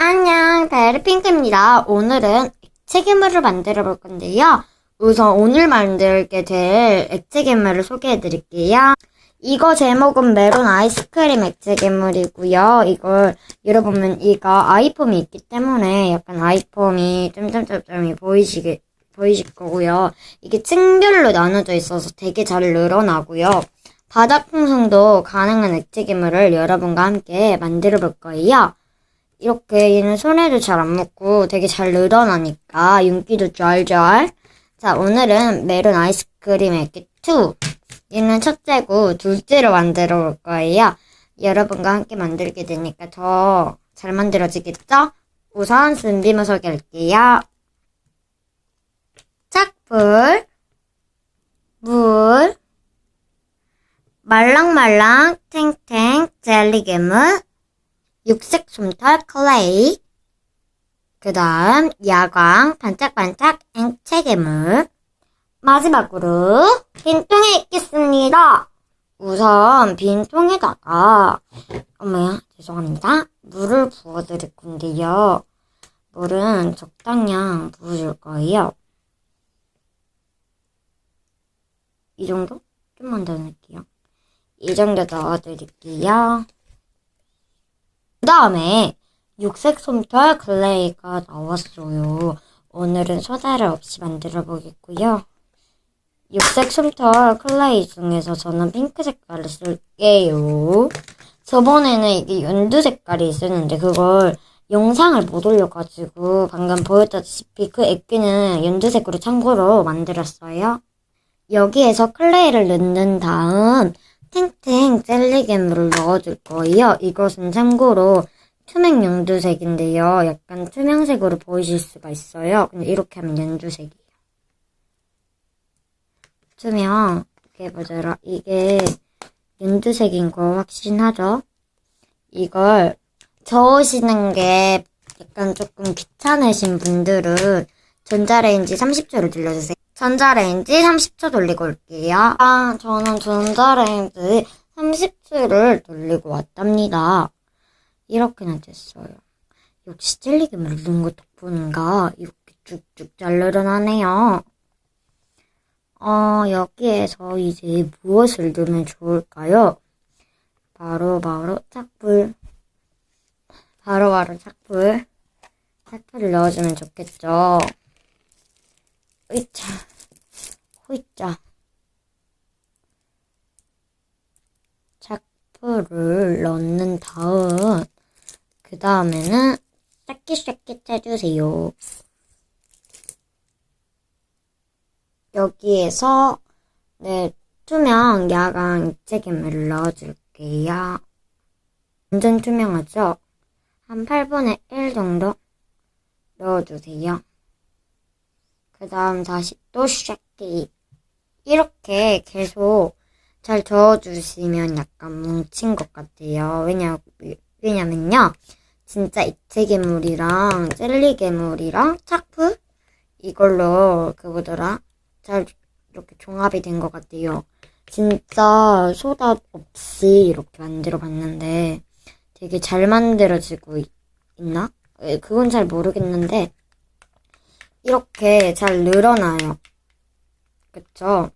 안녕, 베르핑크입니다. 오늘은 액체 괴물을 만들어 볼 건데요. 우선 오늘 만들게 될 액체 괴물을 소개해 드릴게요. 이거 제목은 메론 아이스크림 액체 괴물이고요. 이걸 열어보면 이거 아이폼이 있기 때문에 약간 아이폼이 점점점점이 보이시게 보이실 거고요. 이게 층별로 나눠져 있어서 되게 잘 늘어나고요. 바닥 풍성도 가능한 액체 괴물을 여러분과 함께 만들어 볼 거예요. 이렇게 얘는 손에도 잘 안 묻고 되게 잘 늘어나니까 윤기도 쩔쩔. 자, 오늘은 메론 아이스크림 액기 2. 얘는 첫째고 둘째로 만들어 볼 거예요. 여러분과 함께 만들게 되니까 더 잘 만들어지겠죠? 우선 준비물 소개할게요. 짝불, 물, 말랑말랑 탱탱 젤리 괴물, 육색 솜털 클레이, 그 다음 야광 반짝반짝 앵체 괴물, 마지막으로 빈 통에 있겠습니다. 우선 빈 통에다가 어머야 죄송합니다. 물을 부어드릴 건데요. 물은 적당량 부어줄 거예요. 이 정도? 좀만 더 넣을게요. 이 정도 넣어드릴게요. 그 다음에 육색 솜털 클레이가 나왔어요. 오늘은 소다를 없이 만들어 보겠고요. 육색 솜털 클레이 중에서 저는 핑크 색깔을 쓸게요. 저번에는 이게 연두 색깔이 있었는데 그걸 영상을 못 올려가지고 방금 보였다시피 그 액기는 연두색으로 참고로 만들었어요. 여기에서 클레이를 넣는 다음 탱탱 젤리 괴물을 넣어줄 거예요. 이것은 참고로 투명 연두색인데요. 약간 투명색으로 보이실 수가 있어요. 근데 이렇게 하면 연두색이에요. 투명. 이게 뭐더라? 이게 연두색인 거 확신하죠? 이걸 저으시는 게 약간 조금 귀찮으신 분들은 전자레인지 30초를 돌려주세요. 전자레인지 30초 돌리고 올게요. 아, 저는 전자레인지 30초를 돌리고 왔답니다. 이렇게나 됐어요. 역시 젤리괴물 넣은 거 덕분인가 이렇게 쭉쭉 잘 늘어나네요. 어, 여기에서 이제 무엇을 넣으면 좋을까요? 바로 바로 짝불. 바로 바로 짝불. 짝불을 넣어주면 좋겠죠. 으이차. 호이짜. 짝불을 넣는 다음 그 다음에는 샤끼샤끼 짜주세요. 여기에서 네 투명 야광 액체괴물을 넣어줄게요. 완전 투명하죠? 한 8분의 1 정도 넣어주세요. 그 다음 다시 또 샤끼 이렇게 계속 잘 저어주시면 약간 뭉친 것 같아요. 왜냐, 왜냐면요. 진짜 액체 괴물이랑 젤리 괴물이랑 차프 이걸로 그 뭐더라 잘 이렇게 종합이 된 것 같아요. 진짜 소다 없이 이렇게 만들어 봤는데 되게 잘 만들어지고 있, 나 그건 잘 모르겠는데 이렇게 잘 늘어나요. 그쵸?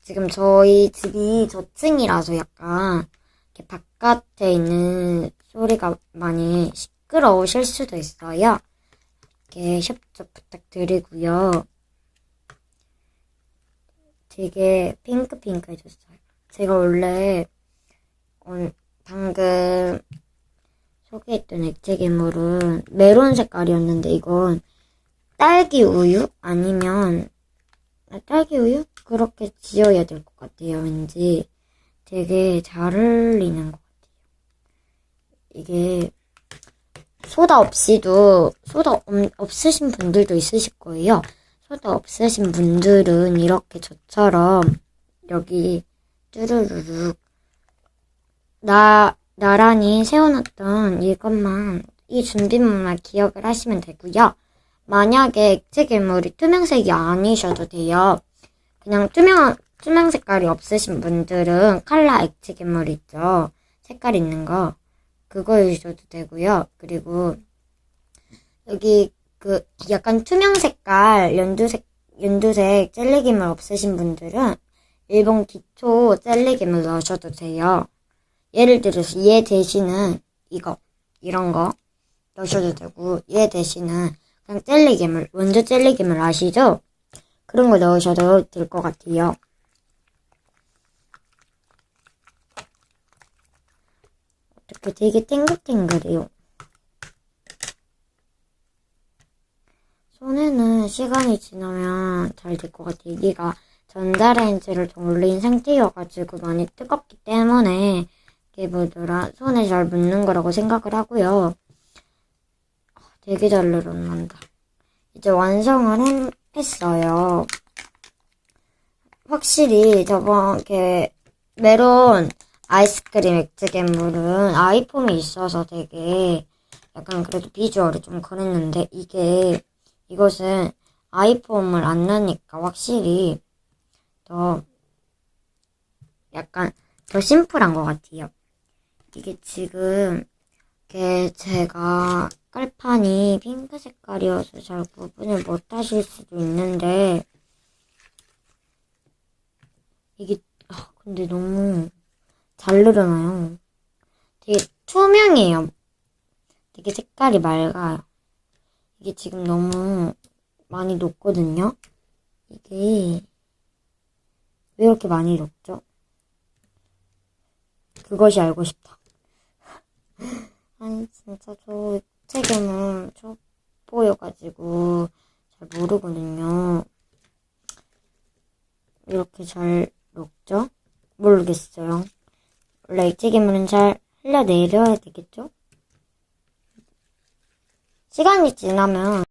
지금 저희 집이 저층이라서 약간 이렇게 바깥에 있는 소리가 많이 시끄러우실 수도 있어요. 이렇게 협조 부탁드리고요. 되게 핑크핑크해졌어요. 제가 원래 방금 소개했던 액체 괴물은 메론 색깔이었는데 이건 딸기 우유 아니면 아, 딸기 우유 그렇게 지어야 될 것 같아요. 왠지 되게 잘 어울리는 것 같아요. 이게 소다 없이도 소다 없, 없으신 분들도 있으실 거예요. 소다 없으신 분들은 이렇게 저처럼 여기 쭈르르륵 나 나란히 세워놨던 이것만 이 준비물만 기억을 하시면 되고요. 만약에 액체 괴물이 투명색이 아니셔도 돼요. 그냥 투명 투명 색깔이 없으신 분들은 칼라 액체 괴물 있죠. 색깔 있는 거 그거이셔도 되고요. 그리고 여기 그 약간 투명 색깔 연두색 연두색 젤리김을 없으신 분들은 일본 기초 젤리김을 넣으셔도 돼요. 예를 들어서 얘 대신은 이거 이런 거 넣으셔도 되고 얘 대신은 그냥 젤리김을 원조 젤리김을 아시죠? 그런 거 넣으셔도 될 것 같아요. 이렇게 되게 탱글탱글해요. 손에는 시간이 지나면 잘 될 것 같아요. 얘가 전자레인지를 돌린 상태여가지고 많이 뜨겁기 때문에 이게 뭐더라 손에 잘 묻는 거라고 생각을 하고요. 아, 되게 잘 늘어난다. 이제 완성을 했, 했어요. 확실히 저번 이렇게 메론 아이스크림 액체괴물은 아이폼이 있어서 되게 약간 그래도 비주얼이 좀 그랬는데 이게 이것은 아이폼을 안 넣으니까 확실히 더 약간 더 심플한 것 같아요. 이게 지금 이게 제가 깔판이 핑크 색깔이어서 잘 구분을 못 하실 수도 있는데 이게 아, 근데 너무 잘 늘어나요. 되게 투명해요. 되게 색깔이 맑아요. 이게 지금 너무 많이 녹거든요. 이게 왜 이렇게 많이 녹죠? 그것이 알고 싶다. 아니 진짜 저 책에는 초보여가지고 잘 모르거든요. 이렇게 잘 녹죠? 모르겠어요. 원래 액체괴물은 잘 흘려내려야 되겠죠? 시간이 지나면